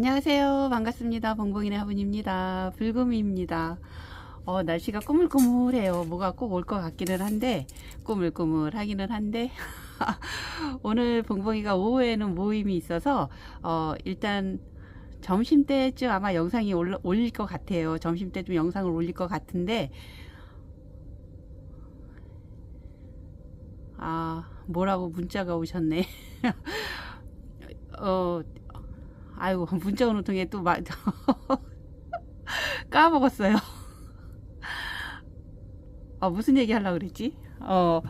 안녕하세요. 반갑습니다. 봉봉이네 화분입니다. 불금입니다. 어, 날씨가 꾸물꾸물해요. 뭐가 꼭 올 것 같기는 한데, 꾸물꾸물하기는 한데, 오늘 봉봉이가 오후에는 모임이 있어서, 어, 일단, 점심때쯤 아마 영상이 올라, 올릴 것 같아요. 점심때쯤 영상을 올릴 것 같은데, 아, 뭐라고 문자가 오셨네. 어, 아이고, 문자 오는 통에 또 마, 까먹었어요. 어, 무슨 얘기 하려고 그랬지? 어,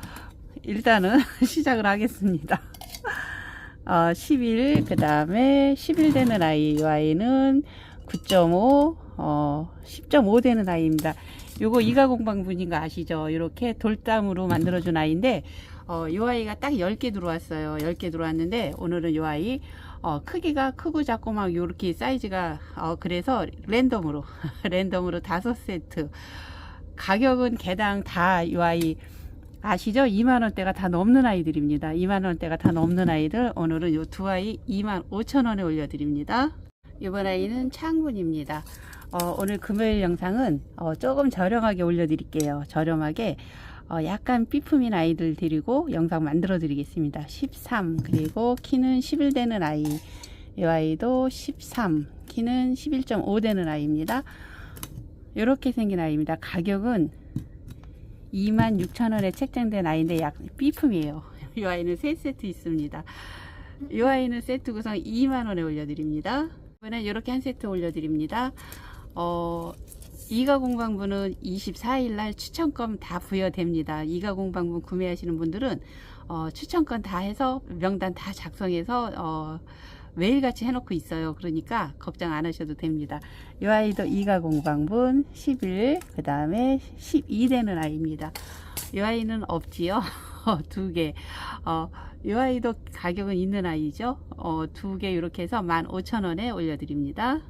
일단은 시작을 하겠습니다. 어, 11, 그 다음에 11 되는 아이, 이 아이는 9.5, 어, 10.5 되는 아이입니다. 요거 이가공방분인 거 아시죠? 이렇게 돌담으로 만들어준 아이인데, 어, 이 아이가 딱 10개 들어왔어요. 10개 들어왔는데, 오늘은 이 아이, 어, 크기가 크고 작고 막 요렇게 사이즈가, 어, 그래서 랜덤으로, 랜덤으로 다섯 세트. 가격은 개당 다이 아이, 아시죠? 2만원대가 다 넘는 아이들입니다. 2만원대가 다 넘는 아이들, 오늘은 요 두 아이 2만 5천원에 올려드립니다. 이번 아이는 창문입니다. 어, 오늘 금요일 영상은 어, 조금 저렴하게 올려드릴게요. 저렴하게 어, 약간 삐품인 아이들 데리고 영상 만들어 드리겠습니다. 13 그리고 키는 11 되는 아이 이 아이도 13 키는 11.5 되는 아이입니다. 이렇게 생긴 아이입니다. 가격은 26,000원에 책정된 아이인데 약 B품이에요. 이 아이는 3세트 있습니다. 이 아이는 세트 구성 2만원에 올려드립니다. 이번엔 이렇게 한 세트 올려드립니다. 어, 이가 공방부는 24일 날 추천권 다 부여됩니다. 이가 공방부 구매하시는 분들은 어, 추천권 다 해서 명단 다 작성해서 어, 매일같이 해놓고 있어요. 그러니까 걱정 안 하셔도 됩니다. 이 아이도 이가 공방분 11, 그 다음에 12 되는 아이입니다. 이 아이는 없지요. 두 개. 어, 이 아이도 가격은 있는 아이죠. 어, 두 개 이렇게 해서 15,000원에 올려드립니다.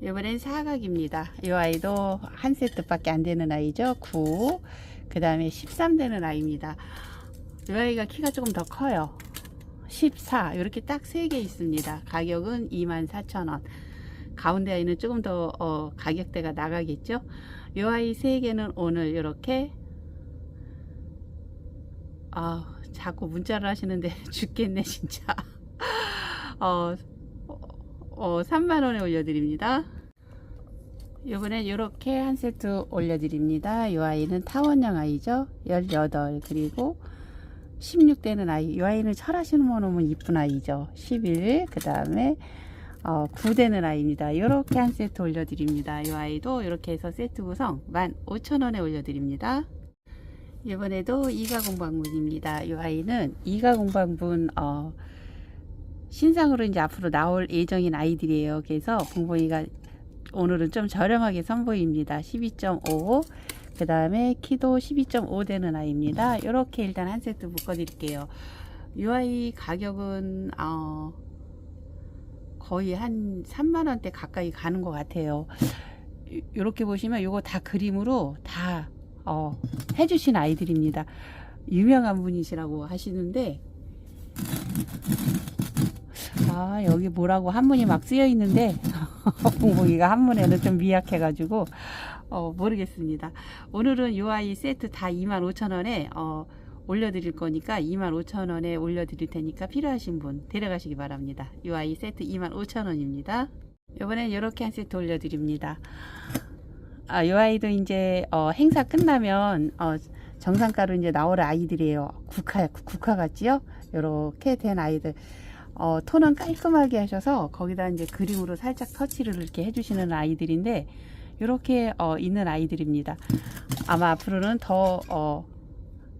이번엔 사각입니다. 이 아이도 한 세트밖에 안 되는 아이죠. 9. 그 다음에 13 되는 아이입니다. 이 아이가 키가 조금 더 커요. 14. 이렇게 딱세개 있습니다. 가격은 24,000원. 가운데 아이는 조금 더 어, 가격대가 나가겠죠. 이 아이 세 개는 오늘 이렇게 아, 자꾸 문자를 하시는데 죽겠네 진짜. 어, 어, 3만원에 올려드립니다. 이번에 이렇게 한 세트 올려드립니다. 이 아이는 타원형 아이죠. 18 그리고 16되는 아이. 이 아이는 철하시는 거 놓으면 이쁜 아이죠. 11, 그 다음에 어, 9되는 아이입니다. 이렇게 한 세트 올려드립니다. 이 아이도 이렇게 해서 세트 구성 15,000원에 올려드립니다. 이번에도 이가 공방분입니다. 이 아이는 이가 공방분 어, 신상으로 이제 앞으로 나올 예정인 아이들이에요. 그래서 봉봉이가 오늘은 좀 저렴하게 선보입니다. 12.5. 그 다음에 키도 12.5 되는 아이입니다. 이렇게 일단 한 세트 묶어 드릴게요. 이 아이 가격은 어, 거의 한 3만원대 가까이 가는 것 같아요. 이렇게 보시면 이거 다 그림으로 다 어, 해주신 아이들입니다. 유명한 분이시라고 하시는데 아 여기 뭐라고 한문이 막 쓰여 있는데 봉봉이가 한문에는 좀 미약해가지고 어, 모르겠습니다. 오늘은 이 아이 세트 다 25,000원에 어, 올려드릴 거니까 25,000원에 올려드릴 테니까 필요하신 분 데려가시기 바랍니다. 이 아이 세트 25,000원입니다. 이번엔 이렇게 한 세트 올려드립니다. 아, 이 아이도 이제 어, 행사 끝나면 어, 정상가로 이제 나올 아이들이에요. 국화 국화 같지요? 이렇게 된 아이들. 어, 톤은 깔끔하게 하셔서 거기다 이제 그림으로 살짝 터치를 이렇게 해주시는 아이들인데 이렇게 어, 있는 아이들입니다. 아마 앞으로는 더 어,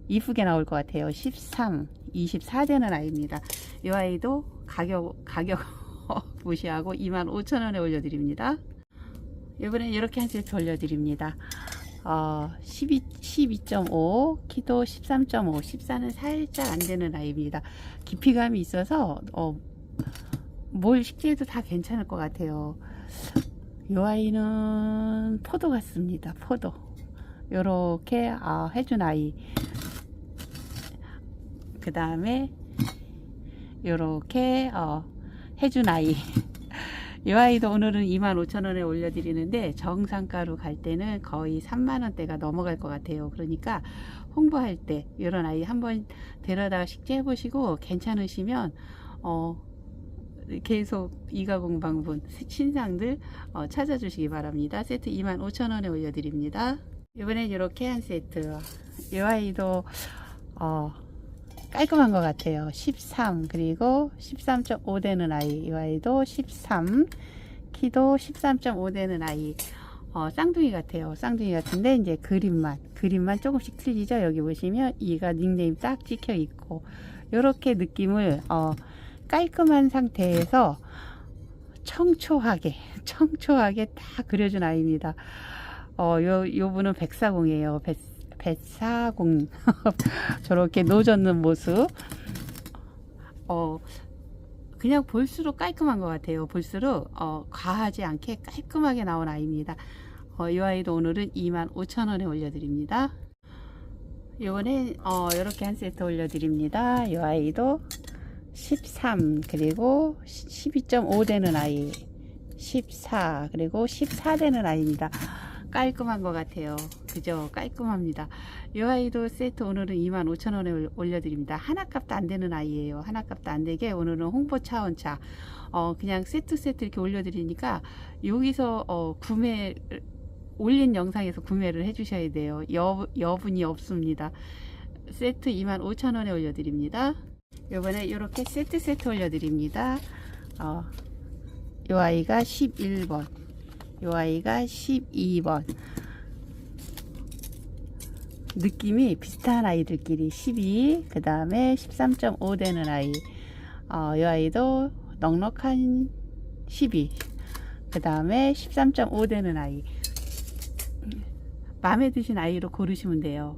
이쁘게 나올 것 같아요. 13, 24 되는 아이입니다. 이 아이도 가격 가격 무시하고 25,000원에 올려드립니다. 이번엔 이렇게 한 세트 올려드립니다. 어, 12, 12.5, 키도 13.5, 14는 살짝 안 되는 아이입니다. 깊이감이 있어서, 어, 뭘 식재해도 다 괜찮을 것 같아요. 이 아이는 포도 같습니다. 포도. 요렇게, 아, 해준 아이. 그 다음에, 요렇게, 어, 해준 아이. 이 아이도 오늘은 25,000원에 올려드리는데 정상가로 갈 때는 거의 3만원대가 넘어갈 것 같아요. 그러니까 홍보할 때 이런 아이 한번 데려다가 식재해 보시고 괜찮으시면 어 계속 이가공방분 신상들 어, 찾아주시기 바랍니다. 세트 25,000원에 올려드립니다. 이번엔 이렇게 한 세트 이 아이도 어, 깔끔한 것 같아요. 13 그리고 13.5 되는 아이 이 아이도 13 키도 13.5 되는 아이 어, 쌍둥이 같아요. 쌍둥이 같은데 이제 그림만 그림만 조금씩 틀리죠. 여기 보시면 이가 닉네임 딱 찍혀 있고 이렇게 느낌을 어, 깔끔한 상태에서 청초하게 청초하게 다 그려준 아이입니다. 어, 요, 요 분은 백사공이에요. 백, 백사공. 저렇게 노젓는 모습. 어, 그냥 볼수록 깔끔한 것 같아요. 볼수록, 어, 과하지 않게 깔끔하게 나온 아이입니다. 어, 이 아이도 오늘은 25,000원에 올려드립니다. 요번에, 어, 이렇게 한 세트 올려드립니다. 이 아이도 13, 그리고 12.5 되는 아이. 14, 그리고 14 되는 아이입니다. 깔끔한 것 같아요. 그죠? 깔끔합니다. 이 아이도 세트 오늘은 25,000원에 올려드립니다. 하나 값도 안 되는 아이예요. 하나 값도 안 되게 오늘은 홍보 차원차. 어, 그냥 세트 세트 이렇게 올려드리니까 여기서 어, 구매, 올린 영상에서 구매를 해주셔야 돼요. 여, 여분이 없습니다. 세트 25,000원에 올려드립니다. 요번에 이렇게 세트 세트 올려드립니다. 어, 요 아이가 11번. 요 아이가 12번. 느낌이 비슷한 아이들끼리 12, 그 다음에 13.5 되는 아이. 어, 이 아이도 넉넉한 12, 그 다음에 13.5 되는 아이. 마음에 드신 아이로 고르시면 돼요.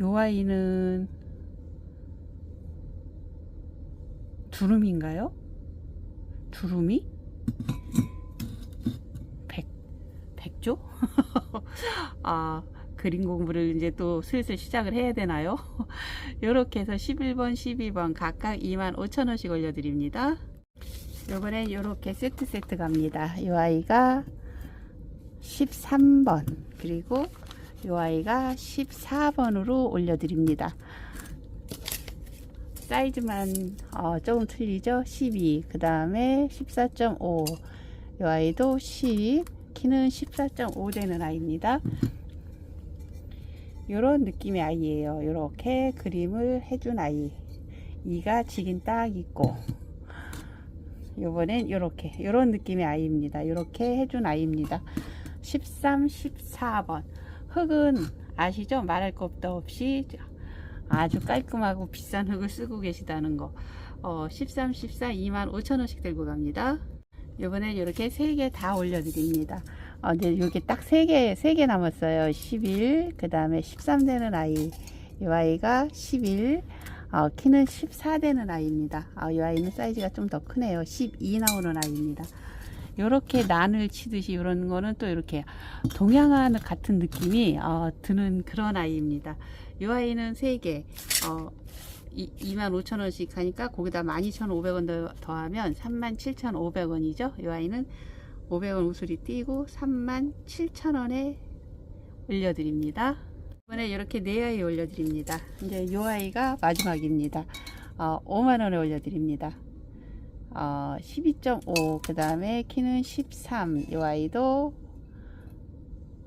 요 아이는 두루미인가요? 두루미? 백, 백조? 아, 그림 공부를 이제 또 슬슬 시작을 해야 되나요? 이렇게 해서 11번, 12번 각각 25,000원씩 올려드립니다. 요번엔 이렇게 세트 세트 갑니다. 이 아이가 13번, 그리고 이 아이가 14번으로 올려드립니다. 사이즈만 어, 조금 틀리죠? 12, 그 다음에 14.5, 이 아이도 10, 키는 14.5 되는 아이입니다. 이런 느낌의 아이예요. 이렇게 그림을 해준 아이. 이가 지긴 딱 있고, 요번엔 이렇게, 이런 느낌의 아이입니다. 이렇게 해준 아이입니다. 13, 14번. 흙은 아시죠? 말할 것도 없이 아주 깔끔하고 비싼 흙을 쓰고 계시다는 거. 어, 13, 14, 2만 5천 원씩 들고 갑니다. 요번에 이렇게 세 개 다 올려드립니다. 어, 이제 이렇게 딱세 개, 세 개 남았어요. 11, 그 다음에 13 되는 아이. 이 아이가 11, 어, 키는 14 되는 아이입니다. 어, 이 아이는 사이즈가 좀 더 크네요. 12 나오는 아이입니다. 이렇게 난을 치듯이 이런 거는 또 이렇게 동양화 같은 느낌이 어, 드는 그런 아이입니다. 이 아이는 3개 어, 25,000원씩 하니까 거기다 12,500원 더, 더하면 37,500원이죠. 이 아이는 500원 우수리 띄고 37,000원에 올려드립니다. 이번에 이렇게 네 아이 올려드립니다. 이제 이 아이가 마지막입니다. 어, 5만원에 올려드립니다. 어, 12.5, 그 다음에 키는 13, 이 아이도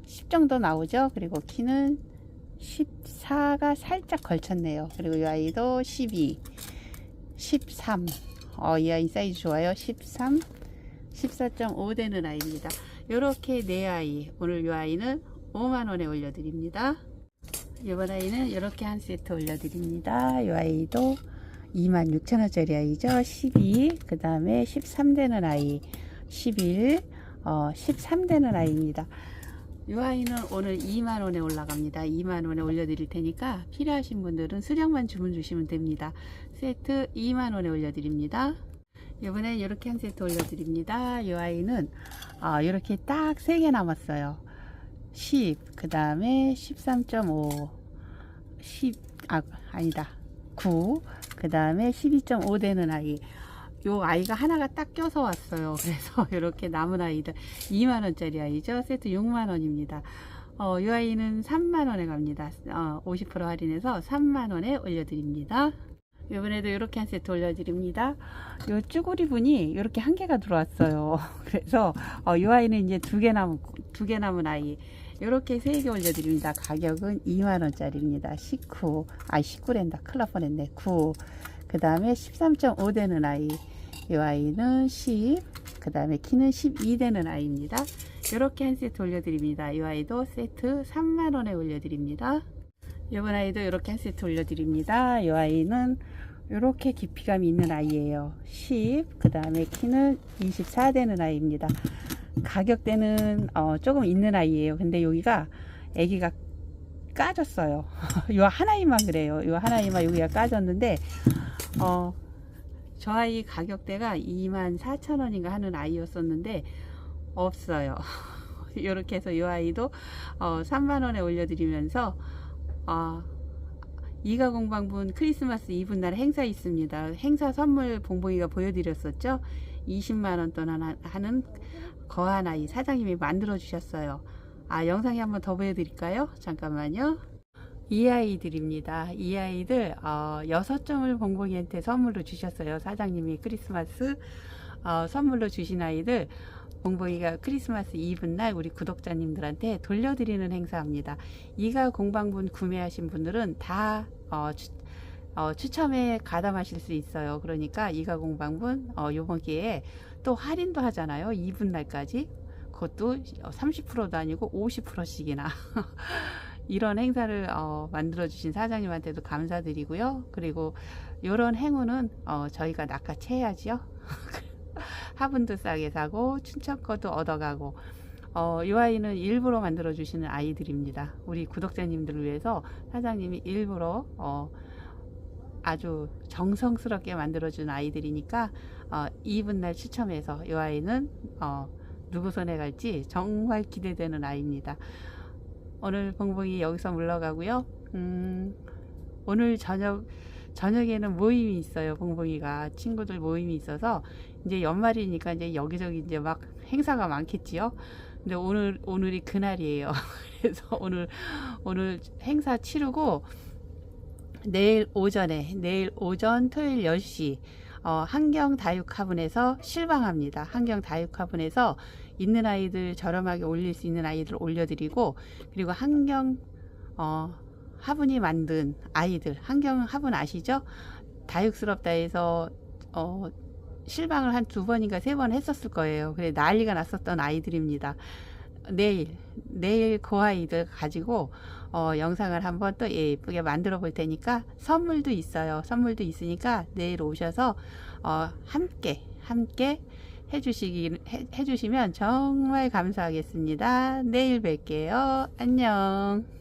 10 정도 나오죠. 그리고 키는 14가 살짝 걸쳤네요. 그리고 이 아이도 12, 13, 어, 이 아이 사이즈 좋아요. 13, 14.5 되는 아이입니다. 이렇게 네 아이, 오늘 이 아이는 5만원에 올려드립니다. 이번 아이는 이렇게 한 세트 올려드립니다. 이 아이도 26,000원짜리 아이죠. 12, 그 다음에 13 되는 아이, 11, 어, 13 되는 아이입니다. 이 아이는 오늘 2만원에 올라갑니다. 2만원에 올려드릴 테니까 필요하신 분들은 수량만 주문 주시면 됩니다. 세트 2만원에 올려드립니다. 이번엔 이렇게 한 세트 올려드립니다. 이 아이는 어, 이렇게 딱 3개 남았어요. 10, 그 다음에 13.5, 10, 아, 아니다. 9, 그 다음에 12.5 되는 아이. 요 아이가 하나가 딱 껴서 왔어요. 그래서 이렇게 남은 아이들 2만원짜리 아이죠. 세트 6만원입니다. 어, 이 아이는 3만원에 갑니다. 어, 50% 할인해서 3만원에 올려드립니다. 이번에도 이렇게 한 세트 올려드립니다. 요 쭈구리 분이 이렇게 한 개가 들어왔어요. 그래서 어, 이 아이는 이제 두 개 남은 두 개 남은 아이 이렇게 세 개 올려드립니다. 가격은 2만 원짜리입니다. 19, 아 19랜다. 클일 날 뻔했네. 9. 그 다음에 13.5 되는 아이. 이 아이는 10. 그 다음에 키는 12 되는 아이입니다. 이렇게 한 세트 올려드립니다. 이 아이도 세트 3만 원에 올려드립니다. 이번 아이도 이렇게 한 세트 올려드립니다. 이 아이는 이렇게 깊이감이 있는 아이예요. 10. 그 다음에 키는 24 되는 아이입니다. 가격대는 어, 조금 있는 아이예요. 근데 여기가 아기가 까졌어요. 요 하나이만 그래요. 요 하나이만 여기가 까졌는데 어, 저 아이 가격대가 24,000원인가 하는 아이였었는데 없어요. 이렇게 해서 이 아이도 어, 3만원에 올려드리면서 어, 이가 공방분 크리스마스 이브 날 행사 있습니다. 행사 선물 봉봉이가 보여드렸었죠. 20만원 동안 하는 거한 아이 사장님이 만들어 주셨어요. 아 영상에 한번 더 보여드릴까요? 잠깐만요. 이 아이들입니다. 이 아이들 어, 6점을 봉봉이한테 선물로 주셨어요. 사장님이 크리스마스 어, 선물로 주신 아이들 봉봉이가 크리스마스 이브 날 우리 구독자님들한테 돌려드리는 행사입니다. 이가 공방분 구매하신 분들은 다 어, 추, 어, 추첨에 가담하실 수 있어요. 그러니까 이가 공방분 어, 요번 기회에 또 할인도 하잖아요. 이브 날까지 그것도 30%도 아니고 50%씩이나 이런 행사를 어, 만들어 주신 사장님한테도 감사드리고요. 그리고 이런 행운은 어, 저희가 낚아채야지요. 화분도 싸게 사고 춘천 거도 얻어가고 어, 이 아이는 일부러 만들어 주시는 아이들입니다. 우리 구독자님들을 위해서 사장님이 일부러 어, 아주 정성스럽게 만들어준 아이들이니까 어, 이분 날 추첨해서 이 아이는 어, 누구 손에 갈지 정말 기대되는 아이입니다. 오늘 봉봉이 여기서 물러가고요. 음, 오늘 저녁 저녁에는 모임이 있어요. 봉봉이가 친구들 모임이 있어서 이제 연말이니까 이제 여기저기 이제 막 행사가 많겠지요. 근데 오늘 오늘이 그날이에요. 그래서 오늘 오늘 행사 치르고 내일 오전에 내일 오전 토요일 10시 어, 한경 다육 화분에서 실방합니다. 한경 다육 화분에서 있는 아이들 저렴하게 올릴 수 있는 아이들 올려드리고 그리고 한경 어, 화분이 만든 아이들 한경 화분 아시죠? 다육스럽다 해서 어, 실방을 한 두 번인가 세 번 했었을 거예요. 그래 난리가 났었던 아이들입니다. 내일 내일 그 아이들 가지고 어, 영상을 한번 또 예쁘게 만들어 볼 테니까 선물도 있어요. 선물도 있으니까 내일 오셔서 어, 함께 함께 해주시기 해, 해주시면 정말 감사하겠습니다. 내일 뵐게요. 안녕.